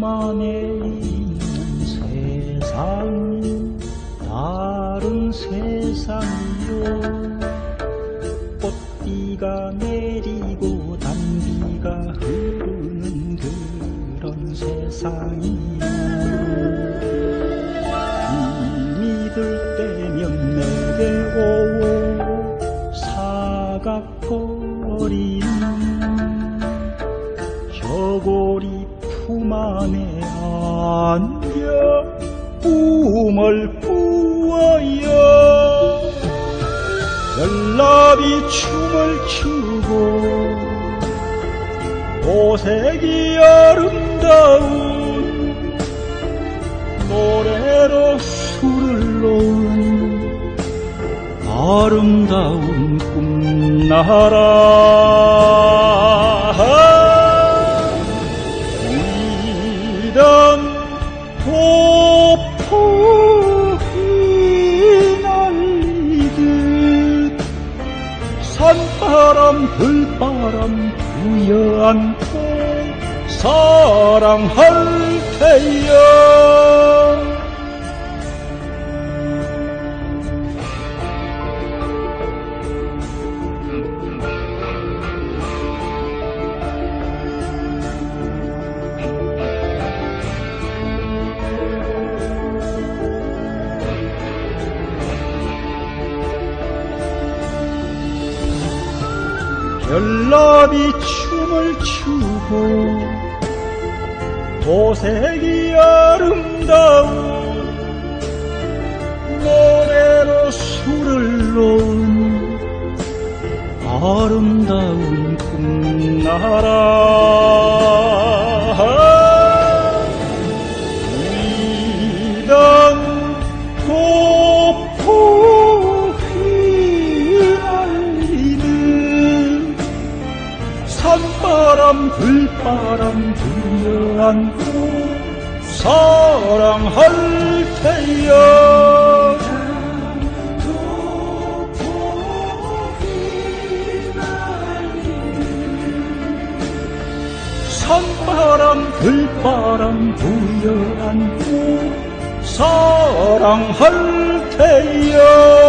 있는 세상 다른 세상이요. 꽃비가 내리고 품 안에 안겨 꿈을 꾸어요. 연락이 춤을 추고 도색이 아름다운 노래로 술을 놓은 아름다운 꿈나라 부여안고 사랑할 테여 별나비 춤을 추고 도색이 아름다운 노래로 술을 놓은 아름다운 꿈나라 산바람 들바람 불려안고 사랑할 테여 산바람 들바람 불려안고 사랑할 테여